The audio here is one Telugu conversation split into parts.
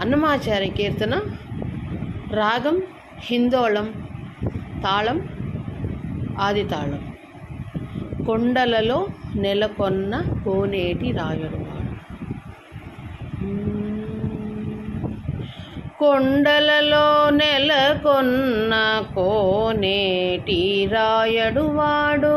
అన్నమాచార్య కీర్తన రాగం హిందోళం తాళం ఆది తాళం కొండలలో నెలకొన్న కోనేటి రాయుడు కొండలలో నెలకొన్న కోనేటి రాయడు వాడు.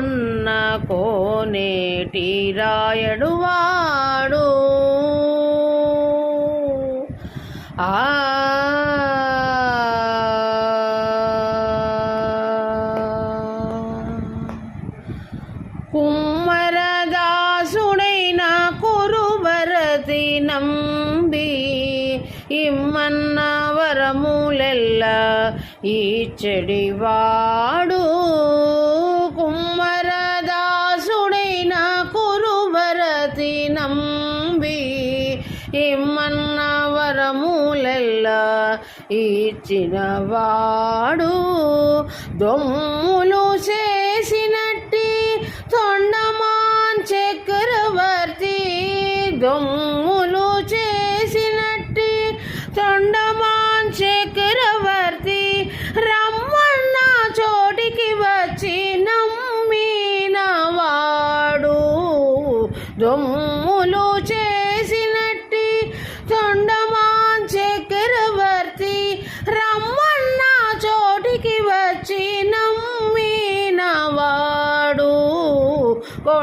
నెలకొన్న కోనేటి రాయడు వాడు ఆ కుమ్మరదాసుడైన కురుబరతి నంబి ఇమ్మన్న వరములెల్ల ఈ చెడివాడు ఇమ్మన్న ఇచ్చిన ఇచ్చినవాడు దొమ్ములు చేసినట్టి తొండమాన్ చక్రవర్తి. దొమ్ములు చేసినట్టి తొండమాన్ చక్రవర్తి. రమ్మన్న చోటికి వచ్చి నమ్మినవాడు. దొమ్ములు చే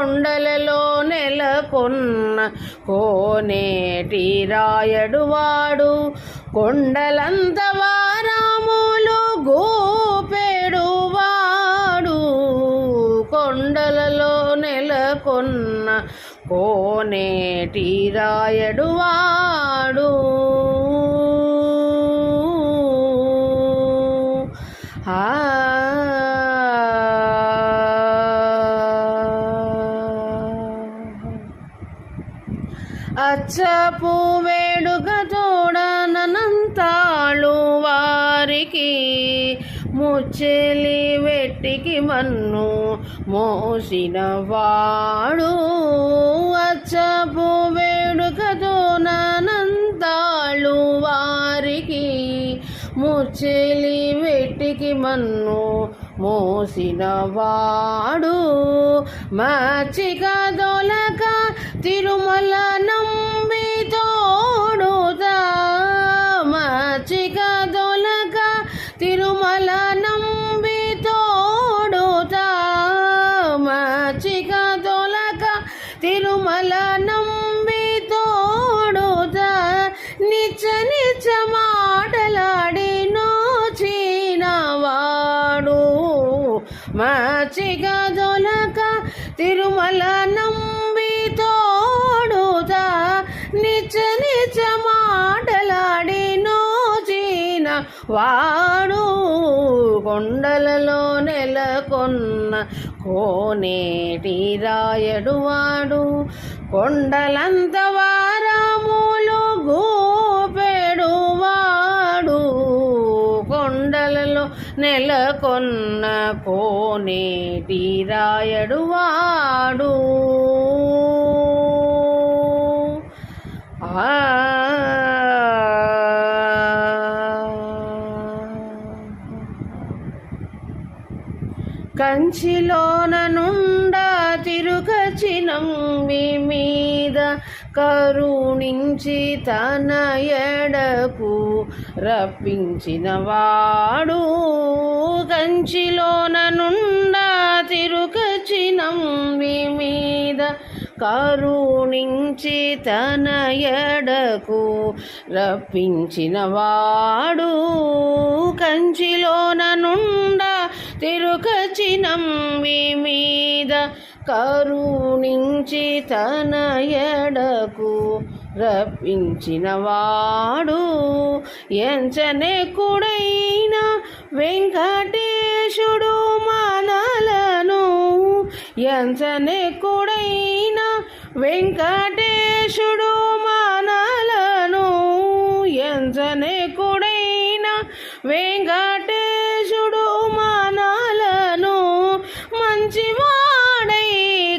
కొండలలో నెలకొన్న కోనేటి రాయడు వాడు. కొండలంత వారాములు గోపెడు వాడు. కొండలలో నెలకొన్న కోనేటి రాయడు వాడు. అచ్చపు వేడుక తోడనంతాಳು వారికి. ముచ్చెలి వెట్టికి మన్ను మోసిన వాడు. అచ్చపు వేడుకతో నంతాళ్ళు వారికి. ముచ్చెలి వెట్టికి మన్ను మోసిన వాడు. మచ్చిక దొలక తిరుమల నమ్మ మచ్చిక దొలక తిరుమల నంబి తోడుత నిచ నిచ మాటలాడి నోచిన వాడు కొండలలో నెలకొన్న కోనేటి రాయడు వాడు. కొండలంత వారములు గోపెడు నెలకొన్న కోనేటి రాయడు వాడు. ఆ. కంచిలోన నుండా తిరుగచినం విమీ కరుణించి తన ఎడకు రప్పించిన వాడు కంచిలోన నుండా తిరుగచినంవి మీద కరుణించి తన ఎడకు రప్పించిన వాడు కంచిలోన నుండ తిరుకచినంబి మీద కరుణించి తన ఎడకు రప్పించిన వాడు ఎంచనే కుడైన వెంకటేశుడు మనలను ఎంచనే కుడై వెంకటేశుడు మనలను ఎంచనే కుడైన వెంకటేశుడు మనలను మంచివాడై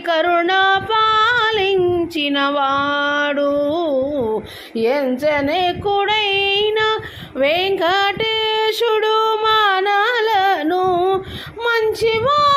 కరుణ పాలించిన వాడు. ఎంచనే కుడైన వెంకటేశుడు మనలను మంచివాడు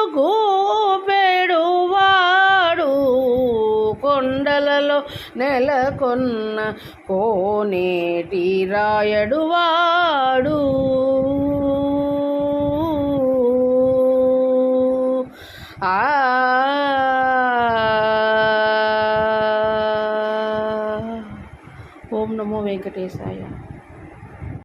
నెలకొన్న కోనేటి రాయడు వాడు. ఆ. ఓం నమో వెంకటేశాయ.